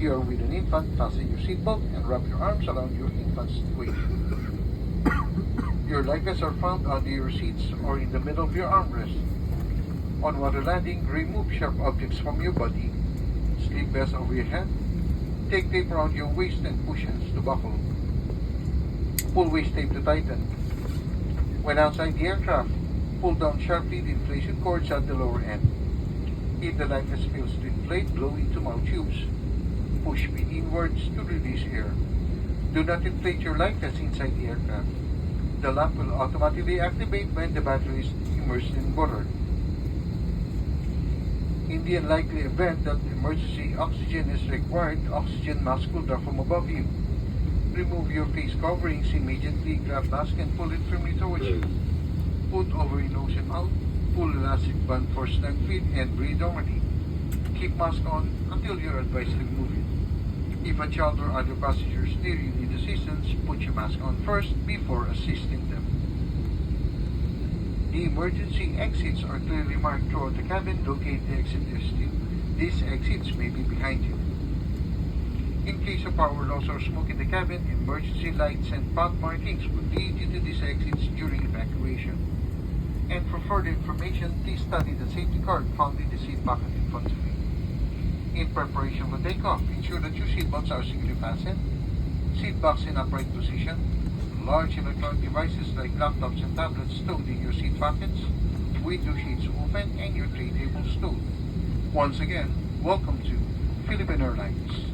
you are with an infant, fasten your seatbelt and wrap your arms around your infant's waist. your luggage are found under your seats or in the middle of your armrest. On water landing, remove sharp objects from your body. Sleep vest over your head. Take tape around your waist and cushions to buckle. Pull waist tape to tighten. When outside the aircraft, pull down sharply the inflation cords at the lower end. If the life vest fails to inflate, blow into mouth tubes. Inwards to release air. Do not inflate your life vest inside the aircraft. The lamp will automatically activate when the battery is immersed in water. In the unlikely event that emergency oxygen is required, oxygen mask will drop from above you. Remove your face coverings immediately, grab mask and pull it firmly towards you. Put over your nose and mouth, pull elastic band for snug fit and breathe normally. Keep mask on until you're advised to remove it. If a child or other passengers near you need assistance, put your mask on first before assisting them. The emergency exits are clearly marked throughout the cabin. Locate the exit tube. These exits may be behind you. In case of power loss or smoke in the cabin, emergency lights and path markings will lead you to these exits during evacuation. And for further information, please study the safety card found in the seat pocket in front of you. In preparation for takeoff, ensure that your seatbelts are securely fastened, seat backs in upright position, large electronic devices like laptops and tablets stowed in your seat pockets, window shades open, and your tray table stowed. Once again, welcome to Philippine Airlines.